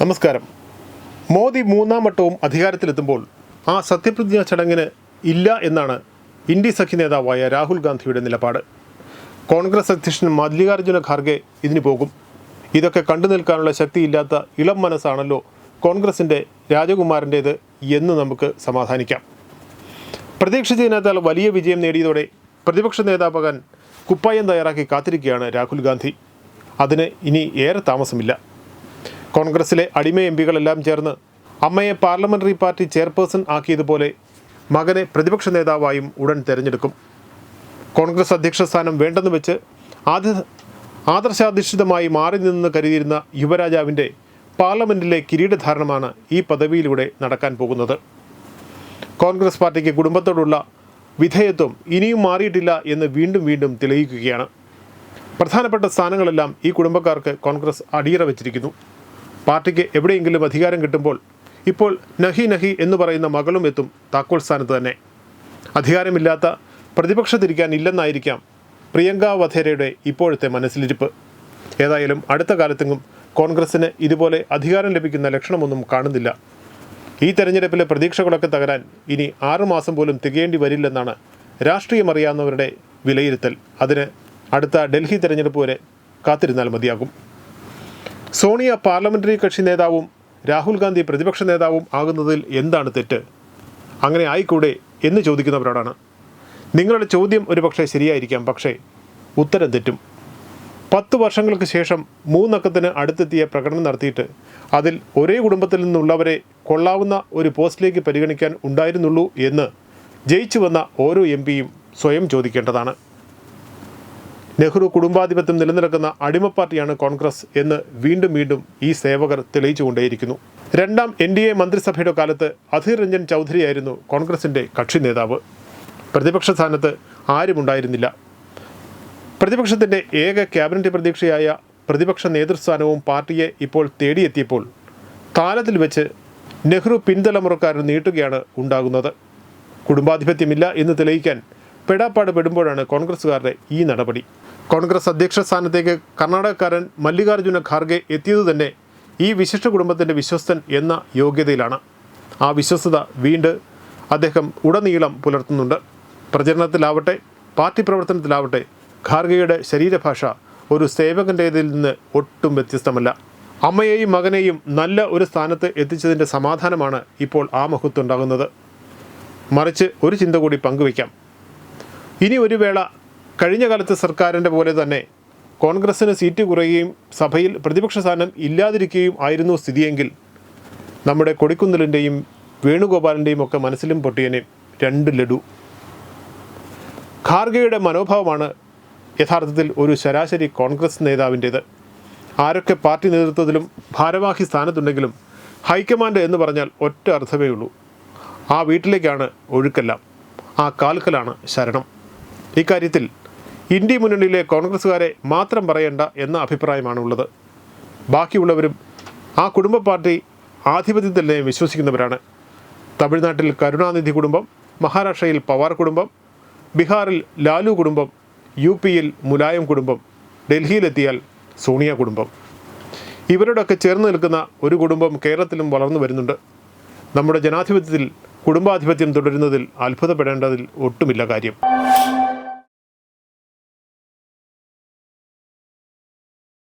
നമസ്കാരം. മോദി മൂന്നാം വട്ടവും അധികാരത്തിലെത്തുമ്പോൾ ആ സത്യപ്രതിജ്ഞാ ചടങ്ങിന് ഇല്ല എന്നാണ് ഇന്ത്യ സഖ്യ നേതാവായ രാഹുൽ ഗാന്ധിയുടെ നിലപാട്. കോൺഗ്രസ് അധ്യക്ഷൻ മല്ലികാർജുന ഖാർഗെ ഇതിന് പോകും. ഇതൊക്കെ കണ്ടു നിൽക്കാനുള്ള ശക്തിയില്ലാത്ത ഇളം മനസ്സാണല്ലോ കോൺഗ്രസിന്റെ രാജകുമാരന്റേത് എന്ന് നമുക്ക് സമാധാനിക്കാം. പ്രതീക്ഷിച്ചതിനേക്കാൾ വലിയ വിജയം നേടിയതോടെ പ്രതിപക്ഷ നേതാവാകാൻ കുപ്പായം തയ്യാറാക്കി കാത്തിരിക്കുകയാണ് രാഹുൽ ഗാന്ധി. അതിന് ഇനി ഏറെ താമസമില്ല. കോൺഗ്രസിലെ അടിമ എം പികളെല്ലാം ചേർന്ന് അമ്മയെ പാർലമെന്ററി പാർട്ടി ചെയർപേഴ്സൺ ആക്കിയതുപോലെ മകനെ പ്രതിപക്ഷ നേതാവായും ഉടൻ തിരഞ്ഞെടുക്കും. കോൺഗ്രസ് അധ്യക്ഷ സ്ഥാനം വേണ്ടെന്ന് വെച്ച് ആദ്യ ആദർശാധിഷ്ഠിതമായി മാറി നിന്ന് കരുതിയിരുന്ന യുവരാജാവിന്റെ പാർലമെന്റിലെ കിരീടധാരണമാണ് ഈ പദവിയിലൂടെ നടക്കാൻ പോകുന്നത്. കോൺഗ്രസ് പാർട്ടിക്ക് കുടുംബത്തോടുള്ള വിധേയത്വം ഇനിയും മാറിയിട്ടില്ല എന്ന് വീണ്ടും വീണ്ടും തെളിയിക്കുകയാണ്. പ്രധാനപ്പെട്ട സ്ഥാനങ്ങളെല്ലാം ഈ കുടുംബക്കാർക്ക് കോൺഗ്രസ് അടിയറ വച്ചിരിക്കുന്നു. പാർട്ടിക്ക് എവിടെയെങ്കിലും അധികാരം കിട്ടുമ്പോൾ ഇപ്പോൾ നഹി നഹി എന്ന് പറയുന്ന മകളും എത്തും താക്കോൽ സ്ഥാനത്ത് തന്നെ. അധികാരമില്ലാത്ത പ്രതിപക്ഷത്തിരിക്കാൻ ഇല്ലെന്നായിരിക്കാം പ്രിയങ്ക വധേരയുടെ ഇപ്പോഴത്തെ മനസ്സിലിരിപ്പ്. ഏതായാലും അടുത്ത കാലത്തെങ്ങും കോൺഗ്രസിന് ഇതുപോലെ അധികാരം ലഭിക്കുന്ന ലക്ഷണമൊന്നും കാണുന്നില്ല. ഈ തെരഞ്ഞെടുപ്പിലെ പ്രതീക്ഷകളൊക്കെ തകരാൻ ഇനി ആറുമാസം പോലും തികയേണ്ടി വരില്ലെന്നാണ് രാഷ്ട്രീയമറിയാവുന്നവരുടെ വിലയിരുത്തൽ. അതിന് അടുത്ത ഡൽഹി തെരഞ്ഞെടുപ്പ് വരെ കാത്തിരുന്നാൽ മതിയാകും. സോണിയ പാർലമെന്ററി കക്ഷി നേതാവും രാഹുൽ ഗാന്ധി പ്രതിപക്ഷ നേതാവും ആകുന്നതിൽ എന്താണ് തെറ്റ്? അങ്ങനെ ആയിക്കൂടെ എന്ന് ചോദിക്കുന്നവരോടാണ്. നിങ്ങളുടെ ചോദ്യം ഒരുപക്ഷെ ശരിയായിരിക്കാം പക്ഷേ ഉത്തരം തെറ്റും. പത്ത് വർഷങ്ങൾക്ക് ശേഷം മൂന്നക്കത്തിന് അടുത്തെത്തിയ പ്രകടനം നടത്തിയിട്ട് അതിൽ ഒരേ കുടുംബത്തിൽ നിന്നുള്ളവരെ കൊള്ളാവുന്ന ഒരു പോസ്റ്റിലേക്ക് പരിഗണിക്കാൻ ഉണ്ടായിരുന്നുള്ളൂ എന്ന് ജയിച്ചു വന്ന ഓരോ എം സ്വയം ചോദിക്കേണ്ടതാണ്. നെഹ്റു കുടുംബാധിപത്യം നിലനിൽക്കുന്ന അടിമ പാർട്ടിയാണ് കോൺഗ്രസ് എന്ന് വീണ്ടും വീണ്ടും ഈ സേവകർ തെളിയിച്ചുകൊണ്ടേയിരിക്കുന്നു. രണ്ടാം എൻ ഡി എ മന്ത്രിസഭയുടെ കാലത്ത് അധീർ രഞ്ജൻ ചൗധരിയായിരുന്നു കോൺഗ്രസിന്റെ കക്ഷി നേതാവ്. പ്രതിപക്ഷ സ്ഥാനത്ത് ആരുമുണ്ടായിരുന്നില്ല. പ്രതിപക്ഷത്തിന്റെ ഏക ക്യാബിനറ്റ് പ്രതീക്ഷയായ പ്രതിപക്ഷ നേതൃസ്ഥാനവും പാർട്ടിയെ ഇപ്പോൾ തേടിയെത്തിയപ്പോൾ കാലത്തിൽ വെച്ച് നെഹ്റു പിൻതലമുറക്കാരൻ നീട്ടുകയാണ് ഉണ്ടാകുന്നത്. കുടുംബാധിപത്യമില്ല എന്ന് തെളിയിക്കാൻ പെടാപ്പാട് പെടുമ്പോഴാണ് കോൺഗ്രസ്സുകാരുടെ ഈ നടപടി. കോൺഗ്രസ് അധ്യക്ഷ സ്ഥാനത്തേക്ക് കർണാടകക്കാരൻ മല്ലികാർജുന ഖാർഗെ എത്തിയത് തന്നെ ഈ വിശിഷ്ട കുടുംബത്തിന്റെ വിശ്വസ്തൻ എന്ന യോഗ്യതയിലാണ്. ആ വിശ്വസ്തത വീണ്ടും അദ്ദേഹം ഉടനീളം പുലർത്തുന്നുണ്ട്. പ്രചരണത്തിലാവട്ടെ പാർട്ടി പ്രവർത്തനത്തിലാവട്ടെ ഖാർഗെയുടെ ശരീരഭാഷ ഒരു സേവകന്റേതിൽ നിന്ന് ഒട്ടും വ്യത്യസ്തമല്ല. അമ്മയെയും മകനെയും നല്ല ഒരു സ്ഥാനത്ത് എത്തിച്ചതിന്റെ സമാധാനമാണ് ഇപ്പോൾ ആ മുഖത്തുണ്ടാകുന്നത്. മറിച്ച് ഒരു ചിന്ത കൂടി പങ്കുവയ്ക്കാം. ഇനി ഒരു വേള കഴിഞ്ഞ കാലത്തെ സർക്കാരിന്റെ പോലെ തന്നെ കോൺഗ്രസ്സിന് സീറ്റ് കുറയുകയും സഭയിൽ പ്രതിപക്ഷ സ്ഥാനം ഇല്ലാതിരിക്കുകയും ആയിരുന്നു സ്ഥിതിയെങ്കിൽ നമ്മുടെ കൊടിക്കുന്നിലിന്റെയും വേണുഗോപാലിന്റെയും ഒക്കെ മനസ്സിലും പൊട്ടിയനെ രണ്ട് ലഡു. ഖാർഗയുടെ മനോഭാവമാണ് യഥാർത്ഥത്തിൽ ഒരു ശരാശരി കോൺഗ്രസ് നേതാവിന്റേത് ആരൊക്കെ പാർട്ടി നേതൃത്വത്തിലും ഭാരവാഹി സ്ഥാനത്തുണ്ടെങ്കിലും ഹൈക്കമാൻഡ് എന്ന് പറഞ്ഞാൽ ഒറ്റ അർത്ഥമേ ഉള്ളൂ. ആ വീട്ടിലേക്കാണ് ഒഴുക്കെല്ലാം. ആ കാൽക്കലാണ് ശരണം. ഇക്കാര്യത്തിൽ ഇന്ത്യ മുന്നണിയിലെ കോൺഗ്രസ്സുകാരെ മാത്രം പറയേണ്ട എന്ന അഭിപ്രായമാണ് ഉള്ളത് ബാക്കിയുള്ളവരും ആ കുടുംബ പാർട്ടി ആധിപത്യത്തിൽ തന്നെ വിശ്വസിക്കുന്നവരാണ്. തമിഴ്നാട്ടിൽ കരുണാനിധി കുടുംബം മഹാരാഷ്ട്രയിൽ പവാർ കുടുംബം ബീഹാറിൽ ലാലു കുടുംബം യു പിയിൽ മുലായം കുടുംബം ഡൽഹിയിലെത്തിയാൽ സോണിയ കുടുംബം. ഇവരോടൊക്കെ ചേർന്ന് നിൽക്കുന്ന ഒരു കുടുംബം കേരളത്തിലും വളർന്നു വരുന്നുണ്ട്. നമ്മുടെ ജനാധിപത്യത്തിൽ കുടുംബാധിപത്യം തുടരുന്നതിൽ അത്ഭുതപ്പെടേണ്ടതിൽ ഒട്ടുമില്ല കാര്യം.